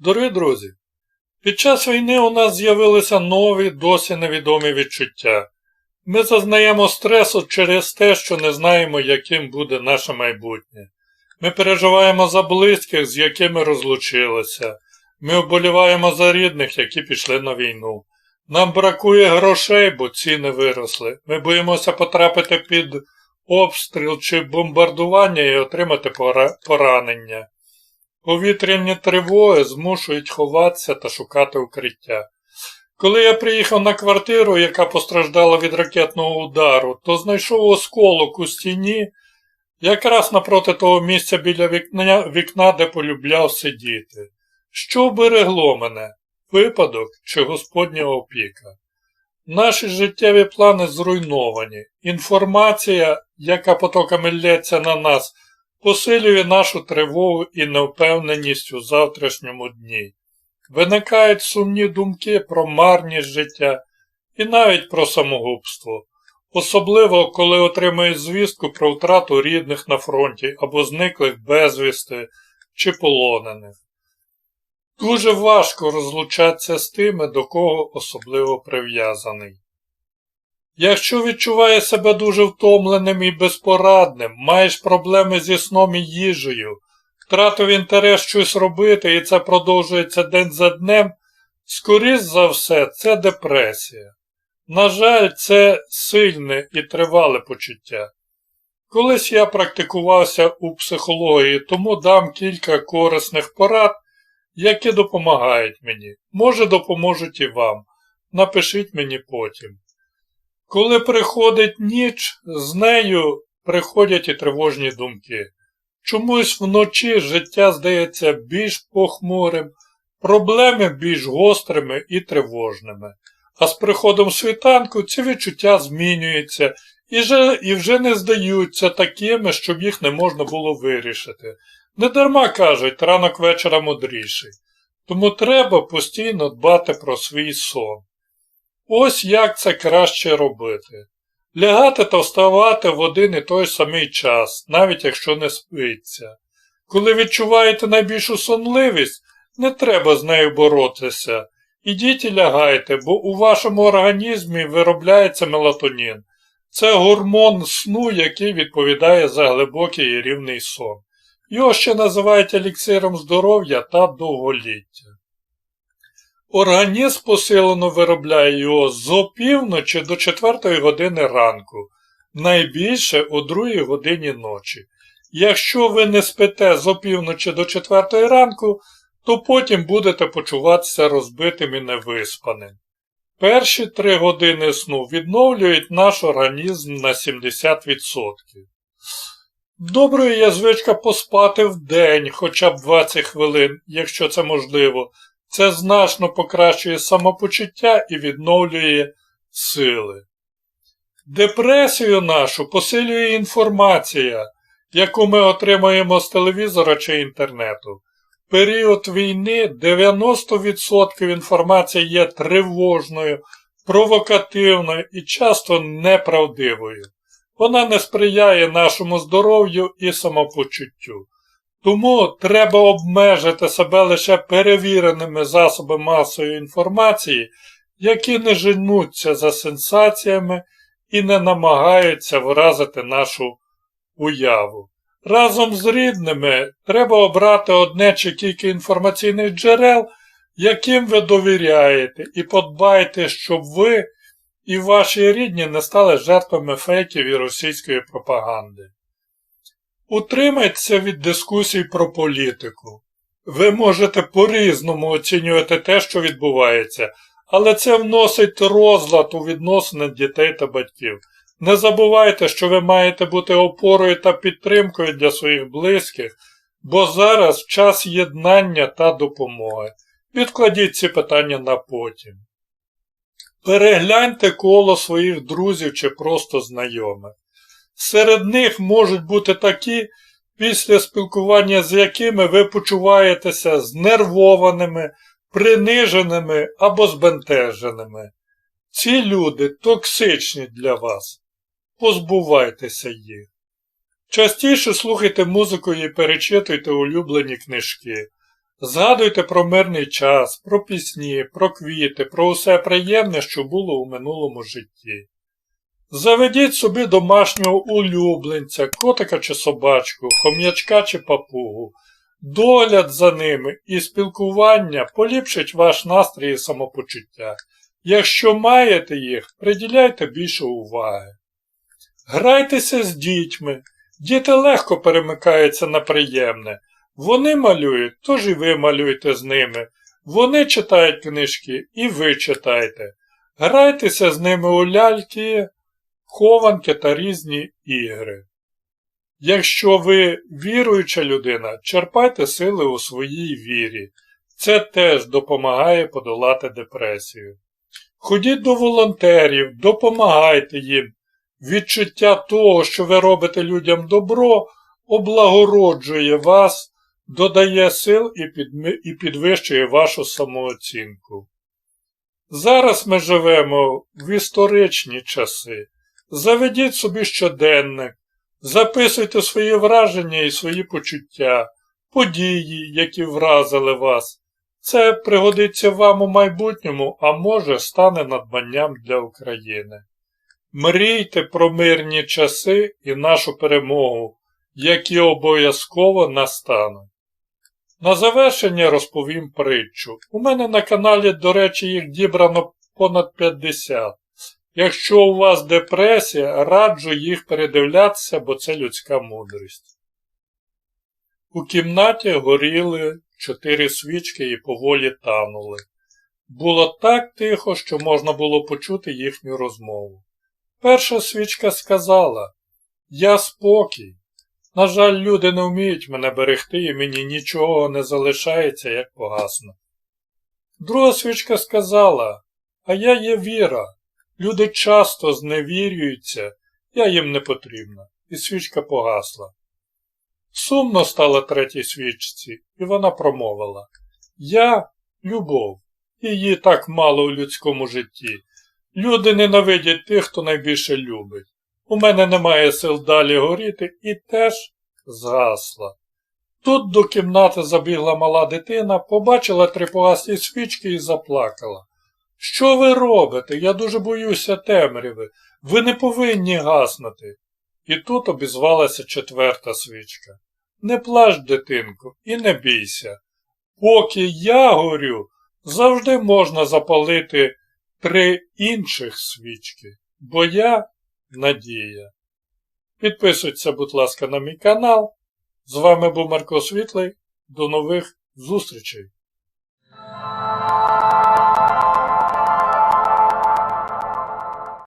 Дорогі друзі, під час війни у нас з'явилися нові, досі невідомі відчуття. Ми зазнаємо стресу через те, що не знаємо, яким буде наше майбутнє. Ми переживаємо за близьких, з якими розлучилися. Ми оболіваємо за рідних, які пішли на війну. Нам бракує грошей, бо ціни виросли. Ми боїмося потрапити під обстріл чи бомбардування і отримати пора- поранення. Повітряні тривоги змушують ховатися та шукати укриття. Коли я приїхав на квартиру, яка постраждала від ракетного удару, то знайшов осколок у стіні, якраз напроти того місця біля вікна, вікна де полюбляв сидіти. Що берегло мене? Випадок чи Господня опіка? Наші життєві плани зруйновані. Інформація, яка потоками лється на нас, посилює нашу тривогу і невпевненість у завтрашньому дні. Виникають сумні думки про марність життя і навіть про самогубство, особливо коли отримуєш звістку про втрату рідних на фронті або зниклих безвісти чи полонених. Дуже важко розлучатися з тими, до кого особливо прив'язаний. Якщо відчуваєш себе дуже втомленим і безпорадним, маєш проблеми зі сном і їжею, втратив інтерес щось робити і це продовжується день за днем, скоріш за все, це депресія. На жаль, це сильне і тривале почуття. Колись я практикувався у психології, тому дам кілька корисних порад, які допомагають мені. Може, допоможуть і вам. Напишіть мені потім. Коли приходить ніч, з нею приходять і тривожні думки. Чомусь вночі життя здається більш похмурим, проблеми більш гострими і тривожними. А з приходом світанку ці відчуття змінюються і вже, і вже не здаються такими, щоб їх не можна було вирішити. Недарма кажуть, ранок вечора мудріший. Тому треба постійно дбати про свій сон. Ось як це краще робити. Лягати та вставати в один і той самий час, навіть якщо не спиться. Коли відчуваєте найбільшу сонливість, не треба з нею боротися. Ідіть і лягайте, бо у вашому організмі виробляється мелатонін. Це гормон сну, який відповідає за глибокий і рівний сон. Його ще називають еліксиром здоров'я та довголіття. Організм посилено виробляє його з опівночі до 4 години ранку, найбільше о 2 годині ночі. Якщо ви не спите з опівночі до 4 ранку, то потім будете почуватися розбитим і невиспаним. Перші 3 години сну відновлюють наш організм на 70%. Доброю є звичка поспати в день хоча б 20 хвилин, якщо це можливо. Це значно покращує самопочуття і відновлює сили. Депресію нашу посилює інформація, яку ми отримуємо з телевізора чи інтернету. В період війни 90% інформації є тривожною, провокативною і часто неправдивою. Вона не сприяє нашому здоров'ю і самопочуттю. Тому треба обмежити себе лише перевіреними засобами масової інформації, які не женуться за сенсаціями і не намагаються вразити нашу уяву. Разом з рідними треба обрати одне чи кілька інформаційних джерел, яким ви довіряєте, і подбайте, щоб ви і ваші рідні не стали жертвами фейків і російської пропаганди. Утримайтеся від дискусій про політику. Ви можете по-різному оцінювати те, що відбувається, але це вносить розлад у відносини дітей та батьків. Не забувайте, що ви маєте бути опорою та підтримкою для своїх близьких, бо зараз час єднання та допомоги. Відкладіть ці питання на потім. Перегляньте коло своїх друзів чи просто знайомих. Серед них можуть бути такі, після спілкування з якими ви почуваєтеся знервованими, приниженими або збентеженими. Ці люди токсичні для вас. Позбувайтеся їх. Частіше слухайте музику і перечитуйте улюблені книжки. Згадуйте про мирний час, про пісні, про квіти, про усе приємне, що було у минулому житті. Заведіть собі домашнього улюбленця, котика чи собачку, хом'ячка чи папугу. Догляд за ними і спілкування поліпшить ваш настрій і самопочуття. Якщо маєте їх, приділяйте більше уваги. Грайтеся з дітьми. Діти легко перемикаються на приємне. Вони малюють, тож і ви малюйте з ними. Вони читають книжки, і ви читайте. Грайтеся з ними у ляльки, хованки та різні ігри. Якщо ви віруюча людина, черпайте сили у своїй вірі. Це теж допомагає подолати депресію. Ходіть до волонтерів, допомагайте їм. Відчуття того, що ви робите людям добро, облагороджує вас, додає сил і, підвищує вашу самооцінку. Зараз ми живемо в історичні часи. Заведіть собі щоденник, записуйте свої враження і свої почуття, події, які вразили вас. Це пригодиться вам у майбутньому, а може стане надбанням для України. Мрійте про мирні часи і нашу перемогу, які обов'язково настануть. На завершення розповім притчу. У мене на каналі, до речі, їх дібрано понад 50. Якщо у вас депресія, раджу їх передивлятися, бо це людська мудрість. У кімнаті горіли чотири свічки і поволі танули. Було так тихо, що можна було почути їхню розмову. Перша свічка сказала Я спокій. На жаль, люди не вміють мене берегти і мені нічого не залишається, як погасну. Друга свічка сказала А я є віра. Люди часто зневірюються, я їм не потрібна. І свічка погасла. Сумно стало третій свічці, і вона промовила Я любов, її так мало у людському житті. Люди ненавидять тих, хто найбільше любить. У мене немає сил далі горіти і теж згасла. Тут до кімнати забігла мала дитина, побачила три погаслі свічки і заплакала. Що ви робите? Я дуже боюся темряви. Ви не повинні гаснути. І тут обізвалася четверта свічка. Не плач, дитинко, і не бійся. Поки я горю, завжди можна запалити три інших свічки, бо я надія. Підписуйтеся, будь ласка, на мій канал. З вами був Марко Світлий. До нових зустрічей!